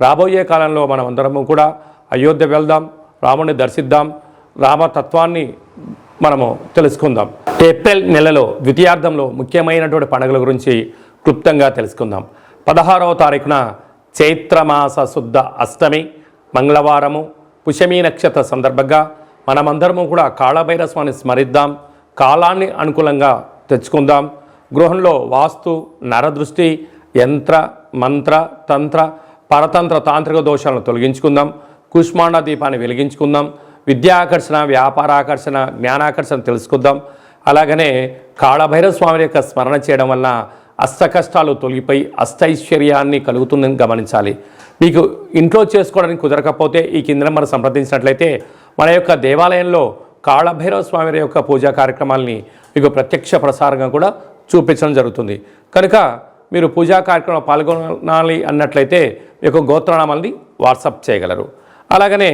రాబోయే కాలంలో మనం అందరము కూడా అయోధ్య వెళ్దాం రాముణ్ణి దర్శిద్దాం రామతత్వాన్ని మనము తెలుసుకుందాం. ఏప్రిల్ నెలలో ద్వితీయార్థంలో ముఖ్యమైనటువంటి పండుగల గురించి క్లుప్తంగా తెలుసుకుందాం. పదహారవ తారీఖున చైత్రమాస శుద్ధ అష్టమి మంగళవారము పుషమీ నక్షత్ర సందర్భంగా మనమందరము కూడా కాళభైర స్వామిని స్మరిద్దాం కాలాన్ని అనుకూలంగా తెచ్చుకుందాం. గృహంలో వాస్తు నరదృష్టి యంత్ర మంత్ర తంత్ర పరతంత్ర తాంత్రిక దోషాలను తొలగించుకుందాం కుష్మాండ దీపాన్ని వెలిగించుకుందాం విద్యాకర్షణ వ్యాపారాకర్షణ జ్ఞానాకర్షణ తెలుసుకుందాం. అలాగనే కాళభైరవ స్వామి యొక్క స్మరణ చేయడం వలన అష్ట కష్టాలు తొలగిపోయి అష్టైశ్వర్యాన్ని కలుగుతుందని గమనించాలి. మీకు ఇంట్లో చేసుకోవడానికి కుదరకపోతే ఈ కింద మనం సంప్రదించినట్లయితే మన యొక్క దేవాలయంలో కాళభైరవ స్వామి యొక్క పూజా కార్యక్రమాల్ని మీకు ప్రత్యక్ష ప్రసారంగా కూడా చూపించడం జరుగుతుంది. కనుక మీరు పూజా కార్యక్రమంలో పాల్గొనాలి అన్నట్లయితే యొక్క గోత్రనామాల్ని వాట్సప్ చేయగలరు. అలాగనే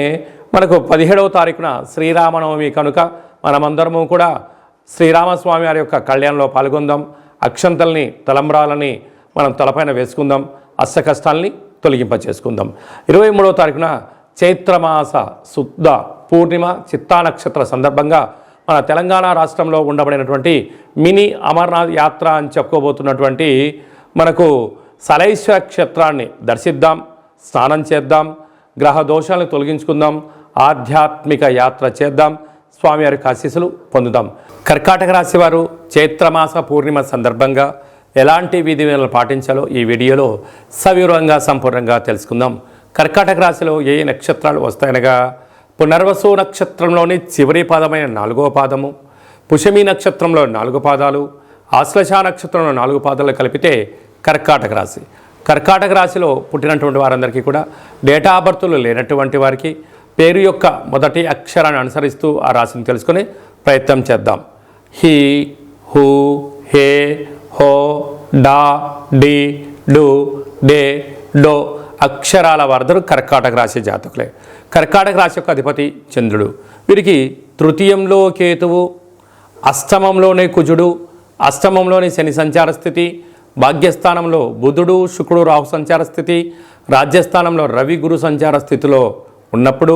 మనకు పదిహేడవ తారీఖున శ్రీరామనవమి కనుక మనమందరము కూడా శ్రీరామస్వామి వారి యొక్క కళ్యాణంలో పాల్గొందాం. అక్షంతల్ని తలంబ్రాలని మనం తలపైన వేసుకుందాం. అష్ట కష్టాల్ని తొలగింప చేసుకుందాం ఇరవై మూడవ తారీఖున చైత్రమాస శుద్ధ పూర్ణిమ చిత్తా నక్షత్ర సందర్భంగా మన తెలంగాణ రాష్ట్రంలో ఉండబడినటువంటి మినీ అమర్నాథ్ యాత్ర అని చెప్పుకోబోతున్నటువంటి మనకు సలైశ్వర క్షేత్రాన్ని దర్శిద్దాం స్నానం చేద్దాం గ్రహ దోషాలను తొలగించుకుందాం ఆధ్యాత్మిక యాత్ర చేద్దాం స్వామివారి ఆశీస్సులు పొందుదాం. కర్కాటక రాశి వారు చైత్రమాస పూర్ణిమ సందర్భంగా ఎలాంటి విధి విధానాలు పాటించాలో ఈ వీడియోలో సవివరంగా సంపూర్ణంగా తెలుసుకుందాం. కర్కాటక రాశిలో ఏ నక్షత్రాలు వస్తాయనగా పునర్వసు నక్షత్రంలోని చివరి పాదమైన నాలుగో పాదము పుషమి నక్షత్రంలో నాలుగు పాదాలు ఆశ్లేష నక్షత్రంలో నాలుగు పాదాలు కలిపితే కర్కాటక రాశి. కర్కాటక రాశిలో పుట్టినటువంటి వారందరికీ కూడా డేటా ఆఫ్ బర్త్లు లేనటువంటి వారికి పేరు యొక్క మొదటి అక్షరాన్ని అనుసరిస్తూ ఆ రాశిని తెలుసుకొని ప్రయత్నం చేద్దాం. హీ హూ హే హో డా డి డు డే డో అక్షరాల వరదరు కర్కాటక రాశి జాతకులే. కర్కాటక రాశి యొక్క అధిపతి చంద్రుడు. వీరికి తృతీయంలో కేతువు అష్టమంలోనే కుజుడు అష్టమంలోని శని సంచార స్థితి భాగ్యస్థానంలో బుధుడు శుక్రుడు రాహు సంచార స్థితి రాజ్యస్థానంలో రవి గురు సంచార స్థితిలో ఉన్నప్పుడు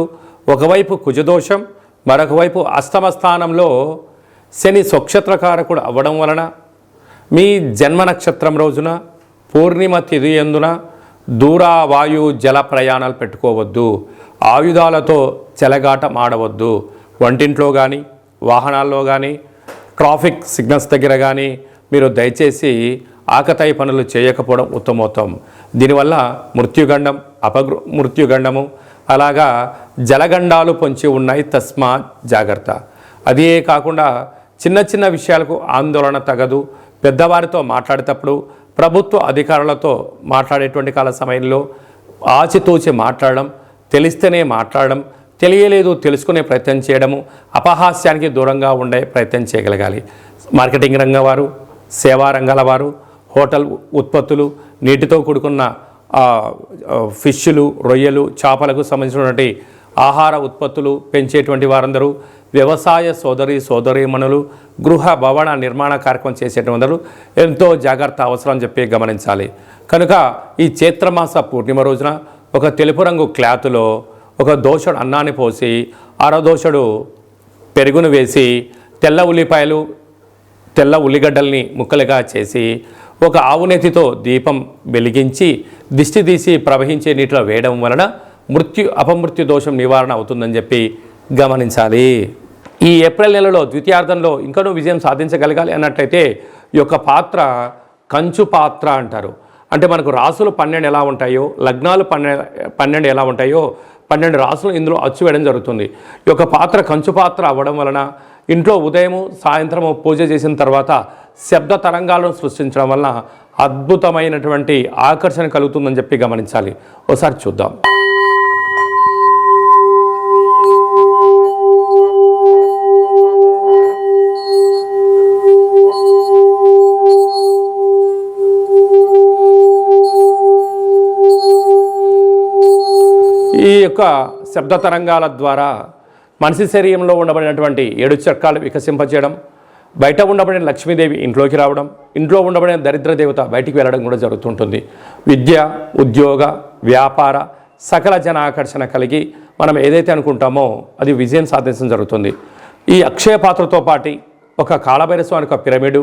ఒకవైపు కుజదోషం మరొక వైపు అష్టమ స్థానంలో శని స్వక్షత్రకారకుడు అవ్వడం వలన మీ జన్మ నక్షత్రం రోజున పూర్ణిమ తిథి ఎందున దూర వాయు జల ప్రయాణాలు పెట్టుకోవద్దు. ఆయుధాలతో చెలగాటం ఆడవద్దు. వంటింట్లో కానీ వాహనాల్లో కానీ ట్రాఫిక్ సిగ్నల్స్ దగ్గర కానీ మీరు దయచేసి ఆకతాయి పనులు చేయకపోవడం ఉత్తమోత్తం. దీనివల్ల మృత్యుగండం అపగృ మృత్యుగండము అలాగా జలగండాలు పొంచి ఉన్నాయి తస్మా జాగ్రత్త. అదే కాకుండా చిన్న చిన్న విషయాలకు ఆందోళన తగదు. పెద్దవారితో మాట్లాడేటప్పుడు ప్రభుత్వ అధికారులతో మాట్లాడేటువంటి కాల సమయంలో ఆచితూచి మాట్లాడడం తెలిస్తేనే మాట్లాడడం తెలియలేదు తెలుసుకునే ప్రయత్నం చేయడము అపహాస్యానికి దూరంగా ఉండే ప్రయత్నం చేయగలగాలి. మార్కెటింగ్ రంగం వారు సేవా రంగాల వారు హోటల్ ఉత్పత్తులు నీటితో కూడుకున్న ఫిష్లు రొయ్యలు చేపలకు సంబంధించినటువంటి ఆహార ఉత్పత్తులు పెంచేటువంటి వారందరూ వ్యవసాయ సోదరి సోదరీమణులు గృహ భవన నిర్మాణ కార్యక్రమం చేసేటువంటి వారు ఎంతో జాగ్రత్త అవసరం చెప్పి గమనించాలి. కనుక ఈ చైత్రమాస పూర్ణిమ రోజున ఒక తెలుపు రంగు క్లాత్లో ఒక దోషుడు అన్నాన్ని పోసి ఆరో దోషుడు పెరుగును వేసి తెల్ల ఉల్లిపాయలు తెల్ల ఉల్లిగడ్డల్ని ముక్కలుగా చేసి ఒక ఆవునేతితో దీపం వెలిగించి దిష్టి తీసి ప్రవహించే నీటిలో వేయడం వలన మృత్యు అపమృత్యు దోషం నివారణ అవుతుందని చెప్పి గమనించాలి. ఈ ఏప్రిల్ నెలలో ద్వితీయార్థంలో ఇంకనూ విజయం సాధించగలగాలి అన్నట్లయితే ఈ యొక్క పాత్ర కంచు పాత్ర అంటారు. అంటే మనకు రాసులు పన్నెండు ఎలా ఉంటాయో లగ్నాలు పన్నెండు పన్నెండు ఎలా ఉంటాయో పన్నెండు రాసులు ఇందులో అచ్చు వేయడం జరుగుతుంది. ఈ యొక్క పాత్ర కంచు పాత్ర అవ్వడం వలన ఇంట్లో ఉదయము సాయంత్రము పూజ చేసిన తర్వాత శబ్ద తరంగాలను సృష్టించడం వలన అద్భుతమైనటువంటి ఆకర్షణ కలుగుతుందని చెప్పి గమనించాలి. ఒకసారి చూద్దాం. ఈ యొక్క శబ్ద తరంగాల ద్వారా మనిషి శరీరంలో ఉండబడినటువంటి ఏడు చక్రాలు వికసింపచేయడం బయట ఉండబడిన లక్ష్మీదేవి ఇంట్లోకి రావడం ఇంట్లో ఉండబడిన దరిద్ర దేవత బయటికి వెళ్ళడం కూడా జరుగుతుంటుంది. విద్య ఉద్యోగ వ్యాపార సకల జన ఆకర్షణ కలిగి మనం ఏదైతే అనుకుంటామో అది విజయం సాధించడం జరుగుతుంది. ఈ అక్షయ పాత్రతో పాటి ఒక కాళభైర ఒక యొక్క పిరమిడు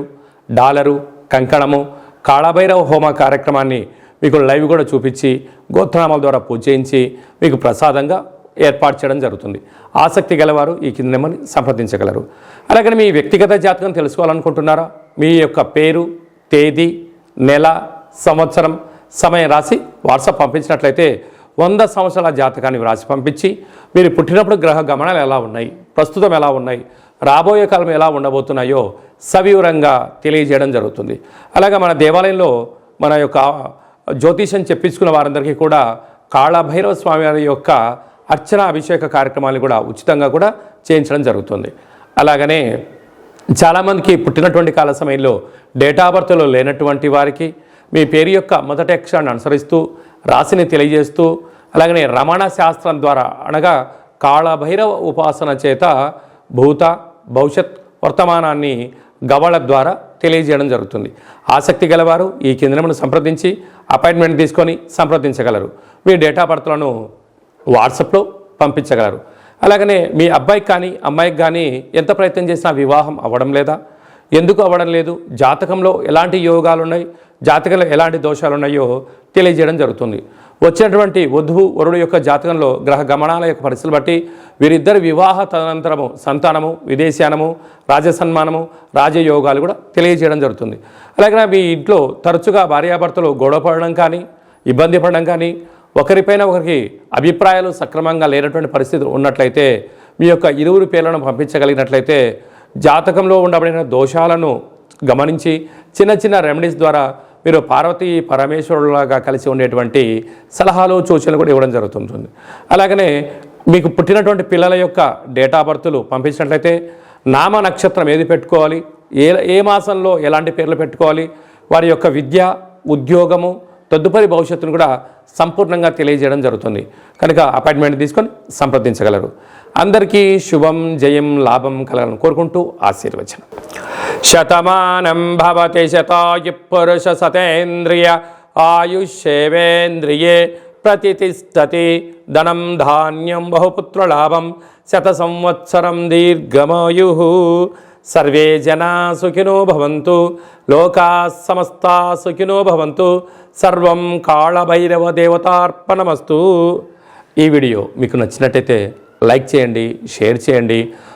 డాలరు కంకణము కాళభైరవ హోమ కార్యక్రమాన్ని మీకు లైవ్ కూడా చూపించి గోత్రనామాల ద్వారా పూజ చేయించి మీకు ప్రసాదంగా ఏర్పాటు చేయడం జరుగుతుంది. ఆసక్తి గలవారు ఈ కింద నెంబర్ని సంప్రదించగలరు. అలాగే మీ వ్యక్తిగత జాతకం తెలుసుకోవాలనుకుంటున్నారా? మీ యొక్క పేరు తేదీ నెల సంవత్సరం సమయం రాసి వాట్సాప్ పంపించినట్లయితే వంద సంవత్సరాల జాతకాన్ని వ్రాసి పంపించి మీరు పుట్టినప్పుడు గ్రహ గమనాలు ఎలా ఉన్నాయి? ప్రస్తుతం ఎలా ఉన్నాయి? రాబోయే కాలం ఎలా ఉండబోతున్నాయో సవివరంగా తెలియజేయడం జరుగుతుంది. అలాగే మన దేవాలయంలో మన యొక్క జ్యోతిషం చెప్పించుకున్న వారందరికీ కూడా కాళభైరవ స్వామి వారి యొక్క అర్చన అభిషేక కార్యక్రమాలు కూడా ఉచితంగా కూడా చేయించడం జరుగుతుంది. అలాగనే చాలామందికి పుట్టినటువంటి కాల సమయంలో డేటా బర్త్లో లేనటువంటి వారికి మీ పేరు యొక్క మొదటి అక్షరాన్ని అనుసరిస్తూ రాశిని తెలియజేస్తూ అలాగనే రమణ శాస్త్రం ద్వారా అనగా కాళభైరవ ఉపాసన చేత భూత భవిష్యత్ వర్తమానాన్ని గవళ ద్వారా తెలియజేయడం జరుగుతుంది. ఆసక్తి గలవారు ఈ కేంద్రమును సంప్రదించి అపాయింట్మెంట్ తీసుకొని సంప్రదించగలరు. మీ డేటా బర్త్లను వాట్సాప్లో పంపించగలరు. అలాగనే మీ అబ్బాయికి కానీ అమ్మాయికి కానీ ఎంత ప్రయత్నం చేసినా వివాహం అవ్వడం లేదా? ఎందుకు అవ్వడం లేదు? జాతకంలో ఎలాంటి యోగాలు ఉన్నాయి జాతకంలో ఎలాంటి దోషాలు ఉన్నాయో తెలియజేయడం జరుగుతుంది. వచ్చినటువంటి వధువు వరుడు యొక్క జాతకంలో గ్రహ గమనాల యొక్క పరిస్థితులు బట్టి వీరిద్దరి వివాహ తదనంతరము సంతానము విదేశానము రాజసన్మానము రాజయోగాలు కూడా తెలియజేయడం జరుగుతుంది. అలాగే మీ ఇంట్లో తరచుగా భార్యాభర్తలు గొడవ పడడం కానీ ఇబ్బంది పడడం కానీ ఒకరిపైన ఒకరికి అభిప్రాయాలు సక్రమంగా లేనటువంటి పరిస్థితి ఉన్నట్లయితే మీ యొక్క ఇరువురు పేర్లను పంపించగలిగినట్లయితే జాతకంలో ఉండబడిన దోషాలను గమనించి చిన్న చిన్న రెమెడీస్ ద్వారా మీరు పార్వతీ పరమేశ్వరులాగా కలిసి ఉండేటువంటి సలహాలు సూచనలు కూడా ఇవ్వడం జరుగుతుంటుంది. అలాగనే మీకు పుట్టినటువంటి పిల్లల యొక్క డేటా బర్త్లు పంపించినట్లయితే నామ నక్షత్రం ఏది పెట్టుకోవాలి? ఏ ఏ మాసంలో ఎలాంటి పేర్లు పెట్టుకోవాలి? వారి యొక్క విద్య ఉద్యోగము తదుపరి భవిష్యత్తును కూడా సంపూర్ణంగా తెలియజేయడం జరుగుతుంది. కనుక అపాయింట్మెంట్ తీసుకొని సంప్రదించగలరు. అందరికీ శుభం జయం లాభం కలగాలని కోరుకుంటూ ఆశీర్వచనం. శతమానం భవతి శతాయు పురుష సతేంద్రియ ఆయుష్యేవేంద్రియే ప్రతిష్టతి ధనం ధాన్యం బహుపుత్రలాభం శత సంవత్సరం దీర్ఘమాయు. సర్వే జనా సుఖినో భవంతు లోకా సమస్తా సుఖినో భవంతు సర్వం కాళభైరవ దేవతార్పణమస్తు. ఈ వీడియో మీకు నచ్చినట్టయితే లైక్ చేయండి షేర్ చేయండి